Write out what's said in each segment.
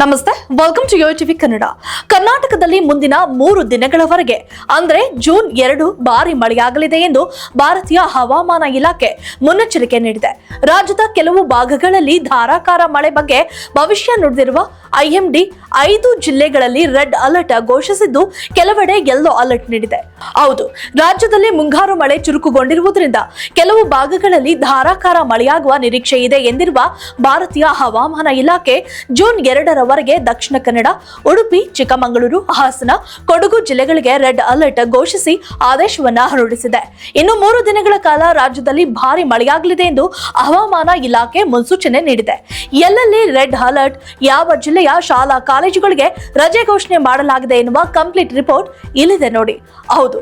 ನಮಸ್ತೆ welcome to Yo TV Kannada ಕರ್ನಾಟಕದಲ್ಲಿ ಮುಂದಿನ ಮೂರು ದಿನಗಳವರೆಗೆ, ಅಂದರೆ ಜೂನ್ ಎರಡು ಭಾರಿ ಮಳೆಯಾಗಲಿದೆ ಎಂದು ಭಾರತೀಯ ಹವಾಮಾನ ಇಲಾಖೆ ಮುನ್ನೆಚ್ಚರಿಕೆ ನೀಡಿದೆ. ರಾಜ್ಯದ ಕೆಲವು ಭಾಗಗಳಲ್ಲಿ ಧಾರಾಕಾರ ಮಳೆ ಬಗ್ಗೆ ಭವಿಷ್ಯ ನುಡಿದಿರುವ ಐಎಂಡಿ ಐದು ಜಿಲ್ಲೆಗಳಲ್ಲಿ ರೆಡ್ ಅಲರ್ಟ್ ಘೋಷಿಸಿದ್ದು ಕೆಲವೆಡೆ ಯೆಲ್ಲೋ ಅಲರ್ಟ್ ನೀಡಿದೆ. ಹೌದು, ರಾಜ್ಯದಲ್ಲಿ ಮುಂಗಾರು ಮಳೆ ಚುರುಕುಗೊಂಡಿರುವುದರಿಂದ ಕೆಲವು ಭಾಗಗಳಲ್ಲಿ ಧಾರಾಕಾರ ಮಳೆಯಾಗುವ ನಿರೀಕ್ಷೆ ಇದೆ ಎಂದಿರುವ ಭಾರತೀಯ ಹವಾಮಾನ ಇಲಾಖೆ ಜೂನ್ ಎರಡರವರೆಗೆ ದಕ್ಷಿಣ ಕನ್ನಡ, ಉಡುಪಿ, ಚಿಕ್ಕಮಗಳೂರು, ಹಾಸನ, ಕೊಡಗು ಜಿಲ್ಲೆಗಳಿಗೆ ರೆಡ್ ಅಲರ್ಟ್ ಘೋಷಿಸಿ ಆದೇಶವನ್ನ ಹೊರಡಿಸಿದೆ. ಇನ್ನು ಮೂರು ದಿನಗಳ ಕಾಲ ರಾಜ್ಯದಲ್ಲಿ ಭಾರಿ ಮಳೆಯಾಗಲಿದೆ ಎಂದು ಹವಾಮಾನ ಇಲಾಖೆ ಮುನ್ಸೂಚನೆ ನೀಡಿದೆ. ಎಲ್ಲೆಲ್ಲಿ ರೆಡ್ ಅಲರ್ಟ್, ಯಾವ ಜಿಲ್ಲೆಯ ಶಾಲಾ ಕಾಲೇಜುಗಳಿಗೆ ರಜೆ ಘೋಷಣೆ ಮಾಡಲಾಗಿದೆ ಎನ್ನುವ ಕಂಪ್ಲೀಟ್ ರಿಪೋರ್ಟ್ ಇಲ್ಲಿದೆ ನೋಡಿ. ಹೌದು,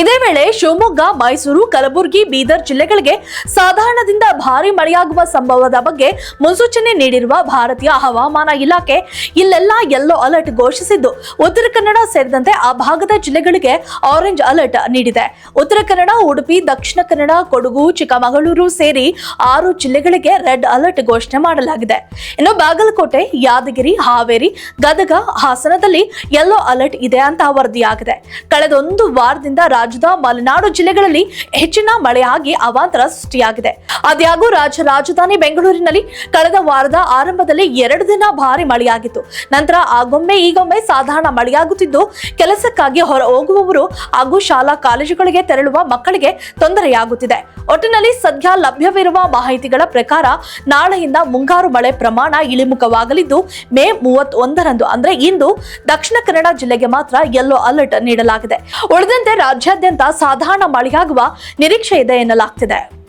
ಇದೇ ವೇಳೆ ಶಿವಮೊಗ್ಗ, ಮೈಸೂರು, ಕಲಬುರಗಿ, ಬೀದರ್ ಜಿಲ್ಲೆಗಳಿಗೆ ಸಾಧಾರಣದಿಂದ ಭಾರಿ ಮಳೆಯಾಗುವ ಸಂಭವದ ಬಗ್ಗೆ ಮುನ್ಸೂಚನೆ ನೀಡಿರುವ ಭಾರತೀಯ ಹವಾಮಾನ ಇಲಾಖೆ ಇಲ್ಲೆಲ್ಲ ಯೆಲ್ಲೋ ಅಲರ್ಟ್ ಘೋಷಿಸಿದ್ದು. ಉತ್ತರ ಕನ್ನಡ ಸೇರಿದಂತೆ ಆ ಭಾಗದ ಜಿಲ್ಲೆಗಳಿಗೆ ಆರೆಂಜ್ ಅಲರ್ಟ್ ನೀಡಿದೆ. ಉತ್ತರ ಕನ್ನಡ, ಉಡುಪಿ, ದಕ್ಷಿಣ ಕನ್ನಡ, ಕೊಡಗು, ಚಿಕ್ಕಮಗಳೂರು ಸೇರಿ ಆರು ಜಿಲ್ಲೆಗಳಿಗೆ ರೆಡ್ ಅಲರ್ಟ್ ಘೋಷಣೆ ಮಾಡಲಾಗಿದೆ. ಇನ್ನು ಬಾಗಲಕೋಟೆ, ಯಾದಗಿರಿ, ಹಾವೇರಿ, ಗದಗ, ಹಾಸನದಲ್ಲಿ ಯೆಲ್ಲೋ ಅಲರ್ಟ್ ಇದೆ ಅಂತ ವರದಿಯಾಗಿದೆ. ಕಳೆದ ಒಂದು ವಾರದಿಂದ ರಾಜ್ಯದ ಮಲೆನಾಡು ಜಿಲ್ಲೆಗಳಲ್ಲಿ ಹೆಚ್ಚಿನ ಮಳೆಯಾಗಿ ಅವಾಂತರ ಸೃಷ್ಟಿಯಾಗಿದೆ. ಆದಾಗ್ಯೂ ರಾಜ್ಯ ರಾಜಧಾನಿ ಬೆಂಗಳೂರಿನಲ್ಲಿ ಕಳೆದ ವಾರದ ಆರಂಭದಲ್ಲಿ ಎರಡು ದಿನ ಭಾರಿ ಮಳೆಯಾಗಿತ್ತು ನಂತರ ಆಗೊಮ್ಮೆ ಈಗೊಮ್ಮೆ ಸಾಧಾರಣ ಮಳೆಯಾಗುತ್ತಿದ್ದು, ಕೆಲಸಕ್ಕಾಗಿ ಹೊರ ಹೋಗುವವರು ಹಾಗೂ ಶಾಲಾ ಕಾಲೇಜುಗಳಿಗೆ ತೆರಳುವ ಮಕ್ಕಳಿಗೆ ತೊಂದರೆಯಾಗುತ್ತಿದೆ. ಒಟ್ಟಿನಲ್ಲಿ ಸದ್ಯ ಲಭ್ಯವಿರುವ ಮಾಹಿತಿಗಳ ಪ್ರಕಾರ ನಾಳೆಯಿಂದ ಮುಂಗಾರು ಮಳೆ ಪ್ರಮಾಣ ಇಳಿಮುಖವಾಗಲಿದ್ದು, ಮೇ ಮೂವತ್ತೊಂದರಂದು ಅಂದ್ರೆ ಇಂದು ದಕ್ಷಿಣ ಕನ್ನಡ ಜಿಲ್ಲೆಗೆ ಮಾತ್ರ ಯೆಲ್ಲೋ ಅಲರ್ಟ್ ನೀಡಲಾಗಿದೆ. ಉಳಿದಂತೆ ರಾಜ್ಯಾದ್ಯಂತ ಸಾಧಾರಣ ಮಳೆಯಾಗುವ ನಿರೀಕ್ಷೆ ಇದೆ ಎನ್ನಲಾಗ್ತಿದೆ.